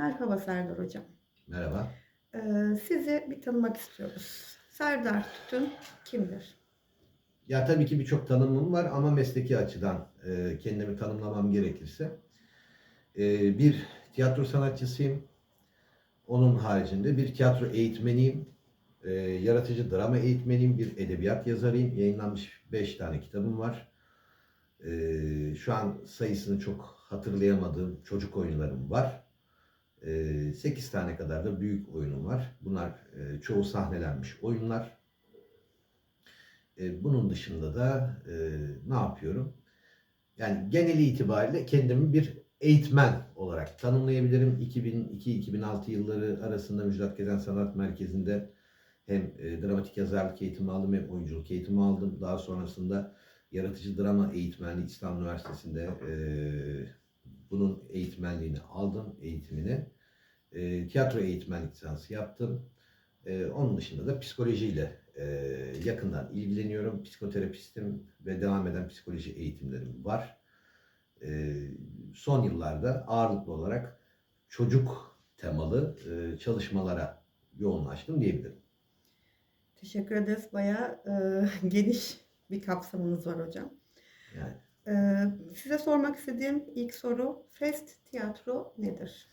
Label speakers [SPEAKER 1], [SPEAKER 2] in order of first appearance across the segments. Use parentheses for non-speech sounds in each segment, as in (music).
[SPEAKER 1] Merhaba Serdar Hocam.
[SPEAKER 2] Merhaba.
[SPEAKER 1] Ee, sizi bir tanımak istiyoruz. Serdar Tütün kimdir?
[SPEAKER 2] Ya tabii ki birçok tanımım var ama mesleki açıdan e, kendimi tanımlamam gerekirse e, bir tiyatro sanatçısıyım. Onun haricinde bir tiyatro eğitmeniyim. E, yaratıcı drama eğitmeniyim. Bir edebiyat yazarıyım. Yayınlanmış 5 tane kitabım var. E, şu an sayısını çok hatırlayamadığım çocuk oyunlarım var. 8 tane kadar da büyük oyunum var. Bunlar e, çoğu sahnelenmiş oyunlar. E, bunun dışında da e, ne yapıyorum? Yani geneli itibariyle kendimi bir eğitmen olarak tanımlayabilirim. 2002-2006 yılları arasında Müjdat Gezen Sanat Merkezi'nde hem dramatik yazarlık eğitimi aldım hem oyunculuk eğitimi aldım. Daha sonrasında yaratıcı drama eğitmenliği İstanbul Üniversitesi'nde bunun eğitmenliğini aldım, eğitimini. E, tiyatro eğitmenlik lisansı yaptım. E, onun dışında da psikolojiyle e, yakından ilgileniyorum. Psikoterapistim ve devam eden psikoloji eğitimlerim var. E, son yıllarda ağırlıklı olarak çocuk temalı e, çalışmalara yoğunlaştım diyebilirim.
[SPEAKER 1] Teşekkür ederiz. Bayağı e, (laughs) geniş bir kapsamınız var hocam.
[SPEAKER 2] Yani
[SPEAKER 1] Ee, size sormak istediğim ilk soru Fest tiyatro nedir?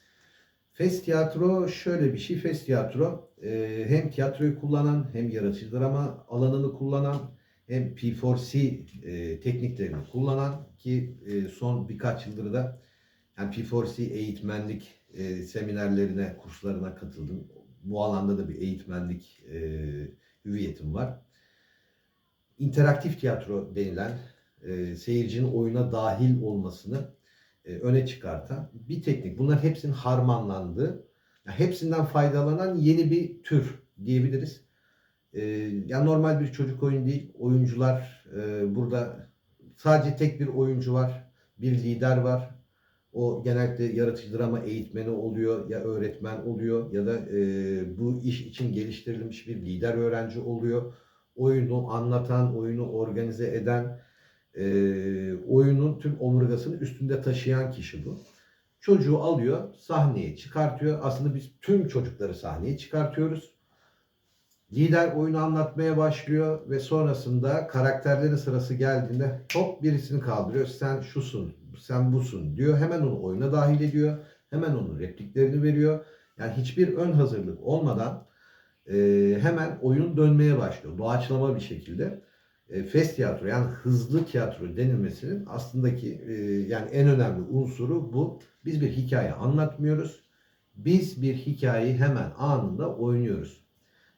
[SPEAKER 2] Fes tiyatro şöyle bir şey. Fes tiyatro e, hem tiyatroyu kullanan hem yaratıcı drama alanını kullanan hem P4C e, tekniklerini kullanan ki e, son birkaç yıldır da yani P4C eğitmenlik e, seminerlerine, kurslarına katıldım. Bu alanda da bir eğitmenlik e, hüviyetim var. İnteraktif tiyatro denilen e, seyircinin oyuna dahil olmasını e, öne çıkartan bir teknik. Bunlar hepsinin harmanlandığı, yani hepsinden faydalanan yeni bir tür diyebiliriz. E, yani normal bir çocuk oyun değil. Oyuncular e, burada sadece tek bir oyuncu var, bir lider var. O genellikle yaratıcı drama eğitmeni oluyor ya öğretmen oluyor ya da e, bu iş için geliştirilmiş bir lider öğrenci oluyor. Oyunu anlatan, oyunu organize eden, e, oyunun tüm omurgasını üstünde taşıyan kişi bu. Çocuğu alıyor, sahneye çıkartıyor. Aslında biz tüm çocukları sahneye çıkartıyoruz. Lider oyunu anlatmaya başlıyor ve sonrasında karakterlerin sırası geldiğinde hop birisini kaldırıyor. Sen şusun, sen busun diyor. Hemen onu oyuna dahil ediyor. Hemen onun repliklerini veriyor. Yani hiçbir ön hazırlık olmadan e, hemen oyun dönmeye başlıyor. Doğaçlama bir şekilde e, fest tiyatro yani hızlı tiyatro denilmesinin aslındaki e, yani en önemli unsuru bu. Biz bir hikaye anlatmıyoruz. Biz bir hikayeyi hemen anında oynuyoruz.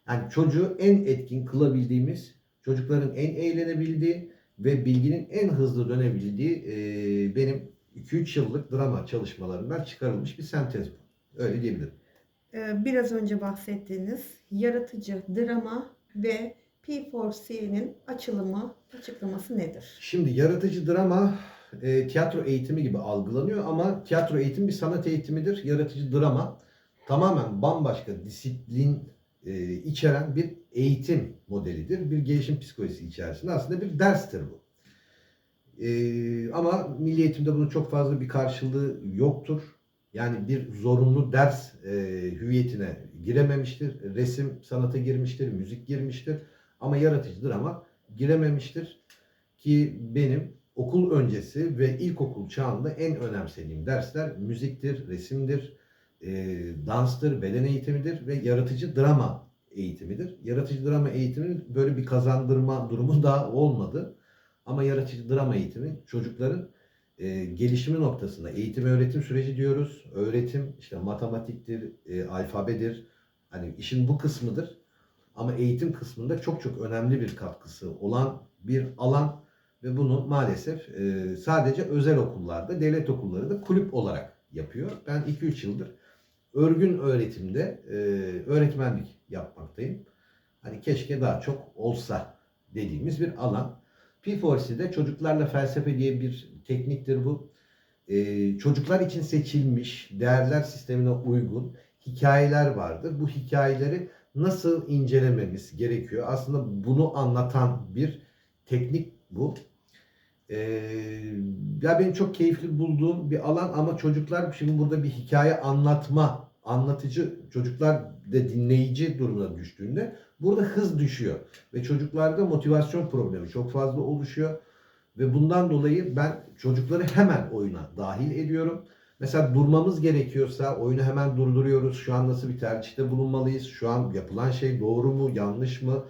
[SPEAKER 2] Yani çocuğu en etkin kılabildiğimiz, çocukların en eğlenebildiği ve bilginin en hızlı dönebildiği e, benim 2-3 yıllık drama çalışmalarından çıkarılmış bir sentez bu. Öyle diyebilirim.
[SPEAKER 1] Ee, biraz önce bahsettiğiniz yaratıcı drama ve P4C'nin açılımı, açıklaması nedir?
[SPEAKER 2] Şimdi yaratıcı drama e, tiyatro eğitimi gibi algılanıyor ama tiyatro eğitimi bir sanat eğitimidir. Yaratıcı drama tamamen bambaşka disiplin e, içeren bir eğitim modelidir. Bir gelişim psikolojisi içerisinde aslında bir derstir bu. E, ama milli eğitimde bunun çok fazla bir karşılığı yoktur. Yani bir zorunlu ders e, hüviyetine girememiştir. Resim sanata girmiştir, müzik girmiştir. Ama yaratıcı drama girememiştir. Ki benim okul öncesi ve ilkokul çağında en önemsediğim dersler müziktir, resimdir, e, danstır, beden eğitimidir ve yaratıcı drama eğitimidir. Yaratıcı drama eğitiminin böyle bir kazandırma durumu daha olmadı. Ama yaratıcı drama eğitimi çocukların e, gelişimi noktasında eğitim öğretim süreci diyoruz. Öğretim işte matematiktir, e, alfabedir. Hani işin bu kısmıdır. Ama eğitim kısmında çok çok önemli bir katkısı olan bir alan ve bunu maalesef e, sadece özel okullarda, devlet okulları da kulüp olarak yapıyor. Ben 2-3 yıldır örgün öğretimde e, öğretmenlik yapmaktayım. Hani keşke daha çok olsa dediğimiz bir alan. P4C'de çocuklarla felsefe diye bir tekniktir bu. E, çocuklar için seçilmiş, değerler sistemine uygun hikayeler vardır. Bu hikayeleri nasıl incelememiz gerekiyor? Aslında bunu anlatan bir teknik bu. Ee, ya benim çok keyifli bulduğum bir alan ama çocuklar şimdi burada bir hikaye anlatma, anlatıcı çocuklar da dinleyici durumuna düştüğünde burada hız düşüyor ve çocuklarda motivasyon problemi çok fazla oluşuyor ve bundan dolayı ben çocukları hemen oyuna dahil ediyorum. Mesela durmamız gerekiyorsa oyunu hemen durduruyoruz. Şu an nasıl bir tercihte bulunmalıyız? Şu an yapılan şey doğru mu, yanlış mı?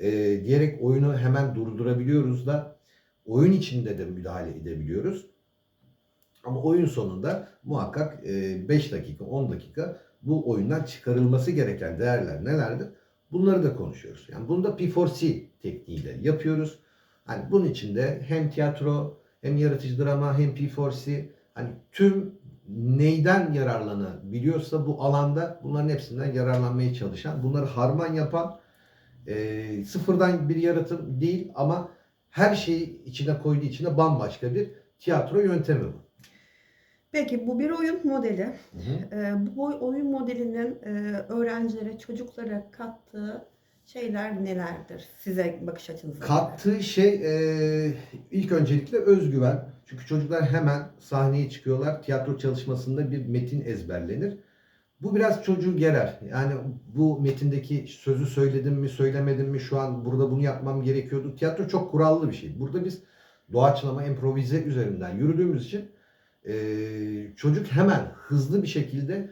[SPEAKER 2] Ee, diyerek oyunu hemen durdurabiliyoruz da oyun içinde de müdahale edebiliyoruz. Ama oyun sonunda muhakkak 5 dakika, 10 dakika bu oyundan çıkarılması gereken değerler nelerdir? Bunları da konuşuyoruz. Yani bunu da P4C tekniğiyle yapıyoruz. Hani bunun içinde hem tiyatro, hem yaratıcı drama, hem P4C hani tüm neyden yararlanabiliyorsa bu alanda bunların hepsinden yararlanmaya çalışan, bunları harman yapan e, sıfırdan bir yaratım değil ama her şeyi içine koyduğu içine bambaşka bir tiyatro yöntemi bu.
[SPEAKER 1] Peki bu bir oyun modeli.
[SPEAKER 2] Hı hı.
[SPEAKER 1] Ee, bu oy- oyun modelinin e, öğrencilere, çocuklara kattığı şeyler nelerdir? Size bakış açınızda.
[SPEAKER 2] Kattığı şey e, ilk öncelikle özgüven. Çünkü çocuklar hemen sahneye çıkıyorlar. Tiyatro çalışmasında bir metin ezberlenir. Bu biraz çocuğu gerer. Yani bu metindeki sözü söyledim mi, söylemedim mi, şu an burada bunu yapmam gerekiyordu. Tiyatro çok kurallı bir şey. Burada biz doğaçlama, improvize üzerinden yürüdüğümüz için e, çocuk hemen hızlı bir şekilde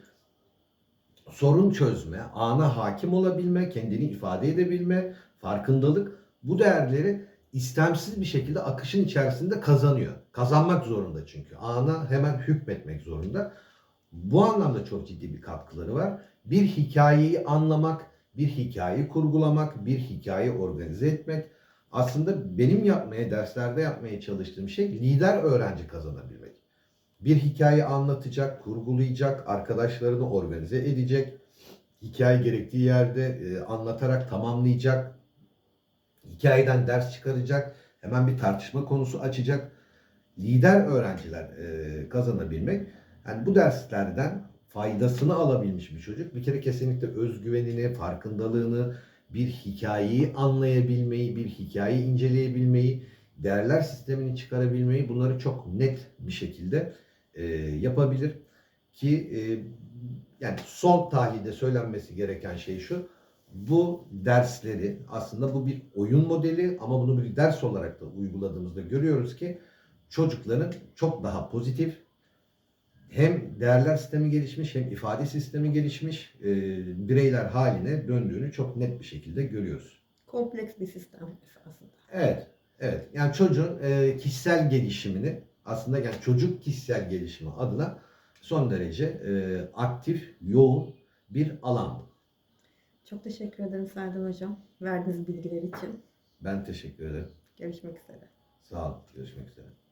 [SPEAKER 2] sorun çözme, ana hakim olabilme, kendini ifade edebilme, farkındalık bu değerleri istemsiz bir şekilde akışın içerisinde kazanıyor. Kazanmak zorunda çünkü. Ana hemen hükmetmek zorunda. Bu anlamda çok ciddi bir katkıları var. Bir hikayeyi anlamak, bir hikayeyi kurgulamak, bir hikaye organize etmek. Aslında benim yapmaya, derslerde yapmaya çalıştığım şey lider öğrenci kazanabilmek. Bir hikaye anlatacak, kurgulayacak, arkadaşlarını organize edecek, hikaye gerektiği yerde e, anlatarak tamamlayacak, hikayeden ders çıkaracak, hemen bir tartışma konusu açacak. Lider öğrenciler e, kazanabilmek. Yani bu derslerden faydasını alabilmiş bir çocuk bir kere kesinlikle özgüvenini, farkındalığını, bir hikayeyi anlayabilmeyi, bir hikayeyi inceleyebilmeyi, değerler sistemini çıkarabilmeyi bunları çok net bir şekilde e, yapabilir ki e, yani son tahlilde söylenmesi gereken şey şu bu dersleri aslında bu bir oyun modeli ama bunu bir ders olarak da uyguladığımızda görüyoruz ki çocukların çok daha pozitif hem değerler sistemi gelişmiş hem ifade sistemi gelişmiş e, bireyler haline döndüğünü çok net bir şekilde görüyoruz.
[SPEAKER 1] Kompleks bir sistem esasında.
[SPEAKER 2] Evet, evet. Yani çocuğun e, kişisel gelişimini aslında yani çocuk kişisel gelişimi adına son derece e, aktif, yoğun bir alan bu.
[SPEAKER 1] Çok teşekkür ederim Serdar Hocam. Verdiğiniz bilgiler için.
[SPEAKER 2] Ben teşekkür ederim.
[SPEAKER 1] Görüşmek üzere.
[SPEAKER 2] Sağ olun. Görüşmek üzere.